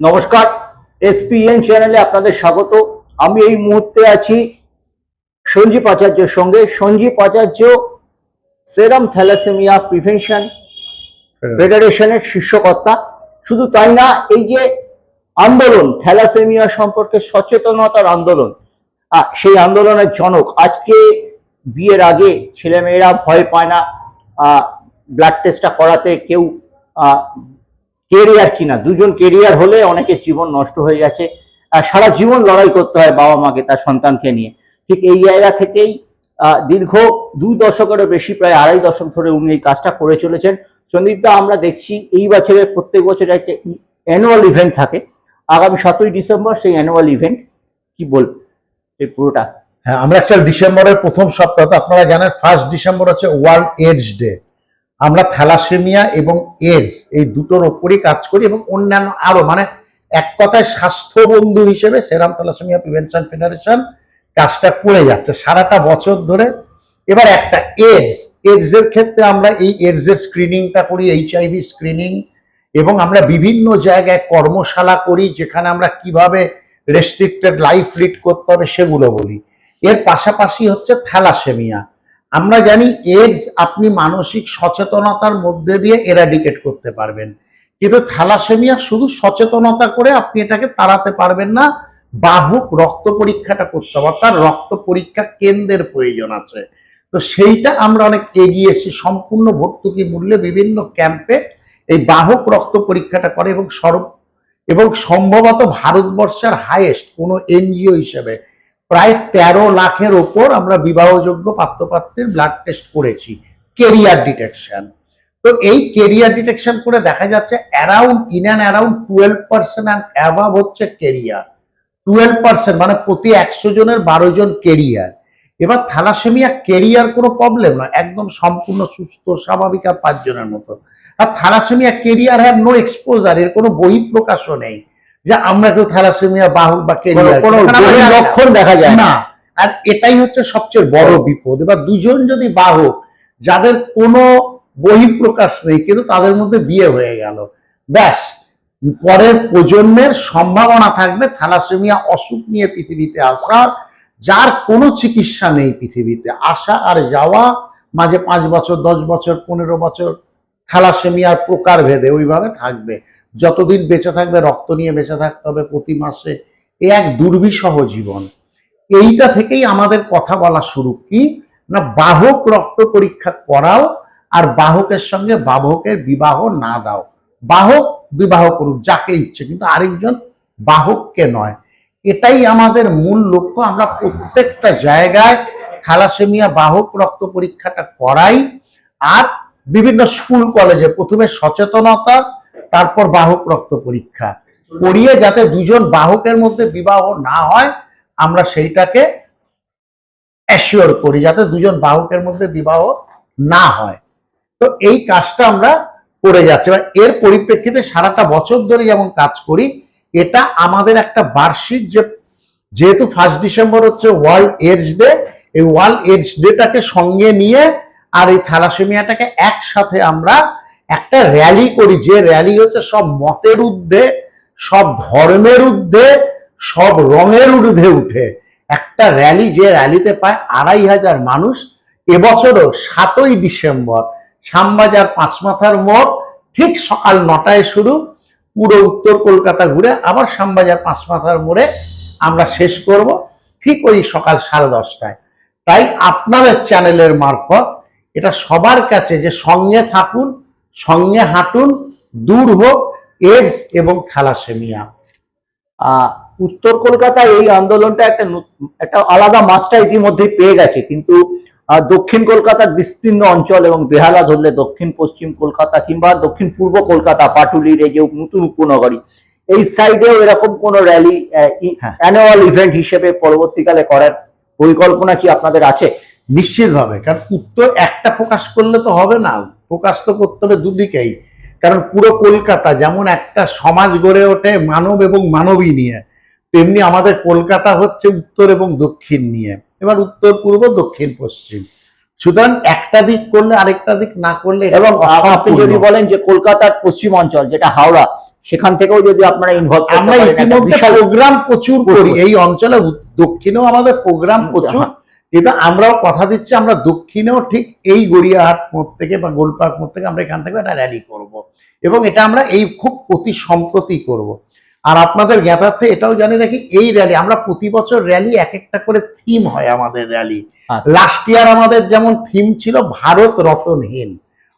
নমস্কার এসপিএন চ্যানেলে আপনাদের স্বাগত। আমি এই মুহূর্তে আছি সঞ্জীব আচার্যের সঙ্গে। সঞ্জীব আচার্য সেরাম থ্যালাসেমিয়া প্রিভেনশন ফেডারেশনের শীর্ষকর্তা শুধু তাই না এই যে আন্দোলন থ্যালাসেমিয়া সম্পর্কে সচেতনতার আন্দোলন সেই আন্দোলনের জনক। আজকে বিয়ের আগে ছেলেমেয়েরা ভয় পায় না ব্লাড টেস্টটা করাতে কেউ কেরিয়ার কিনা? দুজন কেরিয়ার হলে অনেকের জীবন নষ্ট হয়ে যাচ্ছে। আর সারা জীবন লড়াই করতে হয় বাবা মাকে, তার সন্তানকে নিয়ে। ঠিক এই জায়গা থেকেই দীর্ঘ দুই দশকেরও বেশি, প্রায় আড়াই দশক ধরে উনি এই কাজটা করে চলেছেন। সন্দীপদা আমরা দেখছি এই বছরের প্রত্যেক বছর একটা অ্যানুয়াল ইভেন্ট থাকে। আগামী সতেরোই ডিসেম্বর সেই অ্যানুয়াল ইভেন্ট কি বল, এই পুরোটা? হ্যাঁ আমরা অ্যাকচুয়াল ডিসেম্বরের প্রথম সপ্তাহ আপনারা জানেন ফার্স্ট ডিসেম্বর হচ্ছে ওয়ার্ল্ড এডস ডে আমরা থ্যালাসেমিয়া এবং এডস এই দুটোর ওপরই কাজ করি এবং অন্যান্য আরও মানে এক কথায় স্বাস্থ্য বন্ধু হিসেবে সেরাম থ্যালাসেমিয়া প্রিভেনশন ফেডারেশন কাজটা করে যাচ্ছে সারাটা বছর ধরে। এবার একটা এডস এডস এর ক্ষেত্রে আমরা এই এডস এর স্ক্রিনিংটা করি এইচআইভি স্ক্রিনিং, এবং আমরা বিভিন্ন জায়গায় কর্মশালা করি যেখানে আমরা কীভাবে রেস্ট্রিক্টেড লাইফ লিড করতে হবে সেগুলো বলি। এর পাশাপাশি হচ্ছে থ্যালাসেমিয়া। আমরা জানি এডস আপনি মানসিক সচেতনতার মধ্যে দিয়ে এরাডিকেট করতে পারবেন। কিন্তু থ্যালাসেমিয়া শুধু সচেতনতা করে আপনি এটাকে তাড়াতে পারবেন না, বাহুক রক্ত পরীক্ষাটা করতে হবে। অর্থাৎ রক্ত পরীক্ষা কেন্দ্রের প্রয়োজন আছে। তো সেইটা আমরা অনেক এগিয়ে এসেছি। সম্পূর্ণ ভর্তুকি মূল্যে বিভিন্ন ক্যাম্পে এই বাহক রক্ত পরীক্ষাটা করে এবং সর্ব এবং সম্ভবত ভারতবর্ষের হাইয়েস্ট কোনো এনজিও হিসেবে প্রায় তেরো লাখের ওপর আমরা বিবাহযোগ্য পাত্রপাত্রের ব্লাড টেস্ট করেছি কেরিয়ার ডিটেকশন তো এই কেরিয়ার ডিটেকশন করে দেখা যাচ্ছে around in and around twelve percent and অ্যাভাব হচ্ছে কেরিয়ার টুয়েলভ পার্সেন্ট মানে প্রতি একশো জনের বারো জন কেরিয়ার এবার থ্যালাসেমিয়া কেরিয়ার কোনো প্রবলেম নয়, একদম সম্পূর্ণ সুস্থ, স্বাভাবিক আর পাঁচজনের মতো। আর thalassaemia carrier have no exposure এর কোনো বহিঃপ্রকাশও নেই। যে আমরা কেউ থ্যালাসেমিয়া বাহক বা লক্ষণ দেখা যায় না। আর এটাই হচ্ছে সবচেয়ে বড় বিপদ। এবার দুজন যদি বাহক যাদের কোনো বহিঃপ্রকাশ নেই কিন্তু তাদের মধ্যে বিয়ে হয়ে গেল ব্যাস। পরের প্রজন্মের সম্ভাবনা থাকবে থ্যালাসেমিয়া অসুখ নিয়ে পৃথিবীতে আসার যার কোনো চিকিৎসা নেই পৃথিবীতে। আসা আর যাওয়া মাঝে পাঁচ বছর দশ বছর পনেরো বছর থ্যালাসেমিয়ার প্রকার ভেদে ওইভাবে থাকবে। যতদিন বেঁচে থাকবে, রক্ত নিয়ে বেঁচে থাকতে হবে প্রতি মাসে। এ এক দুর্বিষহ জীবন। এইটা থেকেই আমাদের কথা বলা শুরু। কি? না, বাহক রক্ত পরীক্ষা করাও আর বাহকের সঙ্গে বাহকের বিবাহ না দাও। বাহক বিবাহ করুক, যাকে ইচ্ছে, কিন্তু আরেকজন বাহককে নয়। এটাই আমাদের মূল লক্ষ্য। আমরা প্রত্যেকটা জায়গায় থ্যালাসেমিয়া বাহক রক্ত পরীক্ষাটা করাই। আর বিভিন্ন স্কুল, কলেজে প্রথমে সচেতনতা তারপর বাহক রক্ত পরীক্ষা। করিয়ে যাতে দুজন বাহকের মধ্যে বিবাহ না হয়, আমরা সেইটাকে অ্যাসিওর করি, যাতে দুজন বাহকের মধ্যে বিবাহ না হয়। তো এই কাজটা আমরা করে যাচ্ছি। এবার এর পরিপ্রেক্ষিতে সারাটা বছর ধরে যেমন কাজ করি, এটা আমাদের একটা বার্ষিক যে, যেহেতু ফার্স্ট ডিসেম্বর হচ্ছে ওয়ার্ল্ড এডস ডে এই ওয়ার্ল্ড এডস ডেটাকে সঙ্গে নিয়ে আর এই থ্যালাসেমিয়াটাকে একসাথে আমরা একটা র্যালি করি, যে র্যালি হচ্ছে সব মতের ঊর্ধ্বে, সব ধর্মের ঊর্ধ্বে, সব রঙের ঊর্ধ্বে উঠে। একটা র্যালি যে র্যালিতে পায় আড়াই হাজার মানুষ, এবছরও সাতই ডিসেম্বর, শ্যামবাজার পাঁচমাথার মোড়, ঠিক সকাল নটায় শুরু, পুরো উত্তর কলকাতা ঘুরে আবার শ্যামবাজার পাঁচমাথার মোড়ে আমরা শেষ করব, ঠিক ওই সকাল সাড়ে দশটায়। তাই আপনাদের চ্যানেলের মারফত, এটা সবার কাছে যে সঙ্গে থাকুন সঙ্গে হাঁটুন দূর হোক এডস এবং থ্যালাসেমিয়া। উত্তর কলকাতায় এই আন্দোলনটা একটা একটা আলাদা মাত্রা ইতিমধ্যেই পেয়ে গেছে কিন্তু দক্ষিণ কলকাতার বিস্তীর্ণ অঞ্চল এবং বেহালা ধরলে দক্ষিণ পশ্চিম কলকাতা কিংবা দক্ষিণ পূর্ব কলকাতা পাটুলির এই যে নতুন উপনগরী এই সাইডেও এরকম কোন র্যালি হ্যাঁ। অ্যানুয়াল ইভেন্ট হিসেবে পরবর্তীকালে করার পরিকল্পনা কি আপনাদের আছে? নিশ্চিতভাবে কারণ উত্তর একটা প্রকাশ করলে তো হবে না। প্রকাশ তো করতে হবে দুদিকেই। কারণ পুরো কলকাতা যেমন একটা সমাজ গড়ে ওঠে মানব এবং মানবী নিয়ে তেমনি আমাদের কলকাতা হচ্ছে উত্তর এবং দক্ষিণ নিয়ে। এবার উত্তর পূর্ব দক্ষিণ পশ্চিম। সুতরাং একটা দিক করলে আরেকটা দিক না করলে এবং আপনি যদি বলেন যে কলকাতার পশ্চিম অঞ্চল যেটা হাওড়া সেখান থেকেও যদি আপনারা ইনভলভ আমরা ইতিমধ্যে প্রোগ্রাম প্রচুর করি। এই অঞ্চলে দক্ষিণেও আমাদের প্রোগ্রাম প্রচুর। কিন্তু আমরাও কথা দিচ্ছি আমরা দক্ষিণেও ঠিক এই গড়িয়াহাট মোড় থেকে বা গোলপার্ক মোড় থেকে আমরা এখান থেকে একটা র্যালি করব। এবং এটা আমরা এই খুব অতি সম্প্রতি করব। আর আপনাদের জ্ঞাতার্থে এটাও জানি রাখি এই র্যালি আমরা প্রতি বছর র্যালি এক একটা করে থিম হয় আমাদের র্যালি। লাস্ট ইয়ার আমাদের যেমন থিম ছিল ভারত রতনহীন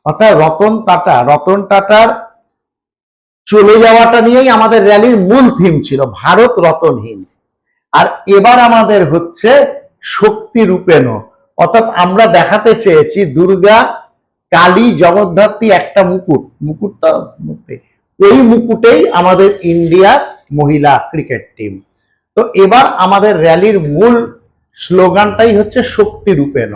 অর্থাৎ রতন টাটা রতন টাটার চলে যাওয়াটা নিয়েই আমাদের র্যালির মূল থিম ছিল ভারত রতনহীন আর এবার আমাদের হচ্ছে শক্তি রূপেণ অর্থাৎ আমরা দেখাতে চেয়েছি দুর্গা কালী জগদ্ধাত্রী একটা মুকুট। মুকুট। তো। ওই মুকুটেই আমাদের ইন্ডিয়া মহিলা ক্রিকেট টিম। তো এবার আমাদের র্যালির মূল স্লোগানটাই হচ্ছে শক্তি রূপেণ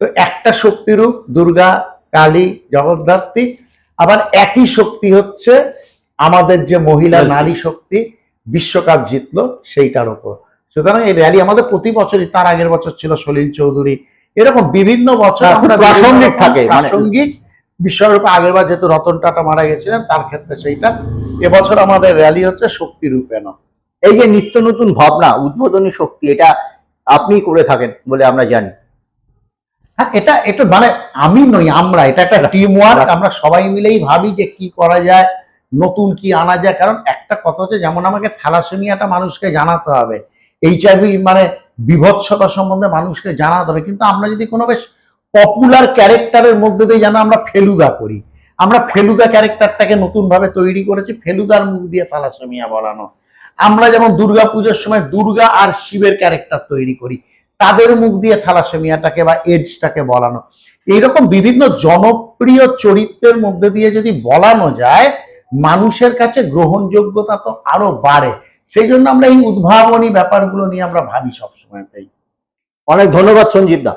তো একটা শক্তিরূপ দুর্গা কালী জগদ্ধাত্রী। আবার একই শক্তি হচ্ছে আমাদের যে মহিলা নারী শক্তি বিশ্বকাপ জিতলো সেইটার ওপর। সুতরাং এই র্যালি আমাদের প্রতি বছরই তার আগের বছর ছিল সলিল চৌধুরী। এরকম বিভিন্ন বছর হ্যাঁ, প্রাসঙ্গিক থাকে, মানে- প্রাসঙ্গিক বিশ্বকাপ আগের বার যেহেতু রতন টাটা মারা গেছিলেন তার ক্ষেত্রে সেইটা। এবছর আমাদের র্যালি হচ্ছে শক্তি রূপেণ এই যে নিত্য নতুন ভাবনা উদ্বোধনী শক্তি এটা আপনি করে থাকেন বলে আমরা জানি। হ্যাঁ এটা এটা মানে আমি নই আমরা এটা একটা টিম ওয়ার্ক আমরা সবাই মিলেই ভাবি যে কি করা যায় নতুন কি আনা যায়। কারণ একটা কথা হচ্ছে যেমন আমাকে থ্যালাসেমিয়াটা মানুষকে জানাতে হবে। এইচআইভি মানে বিভৎসতা সম্বন্ধে মানুষকে জানাতে হবে কিন্তু আমরা যদি কোনো বেশ পপুলার ক্যারেক্টারের মধ্যে দিয়ে যেন আমরা ফেলুদা করি আমরা ফেলুদা ক্যারেক্টারটাকে নতুন ভাবে তৈরি করেছি, ফেলুদার মুখ দিয়ে থ্যালাসেমিয়া বলানো। আমরা যেমন দুর্গা পুজোর সময় দুর্গা আর শিবের ক্যারেক্টার তৈরি করি, তাদের মুখ দিয়ে থ্যালাসেমিয়াটাকে বা এডসটাকে বলানো। এইরকম বিভিন্ন জনপ্রিয় চরিত্রের মধ্যে দিয়ে যদি বলানো যায়, মানুষের কাছে গ্রহণযোগ্যতা তো আরও বাড়ে। সেই জন্য আমরা এই উদ্ভাবনী ব্যাপারগুলো নিয়ে আমরা ভাবি সবসময় তাই অনেক ধন্যবাদ সঞ্জীব দা।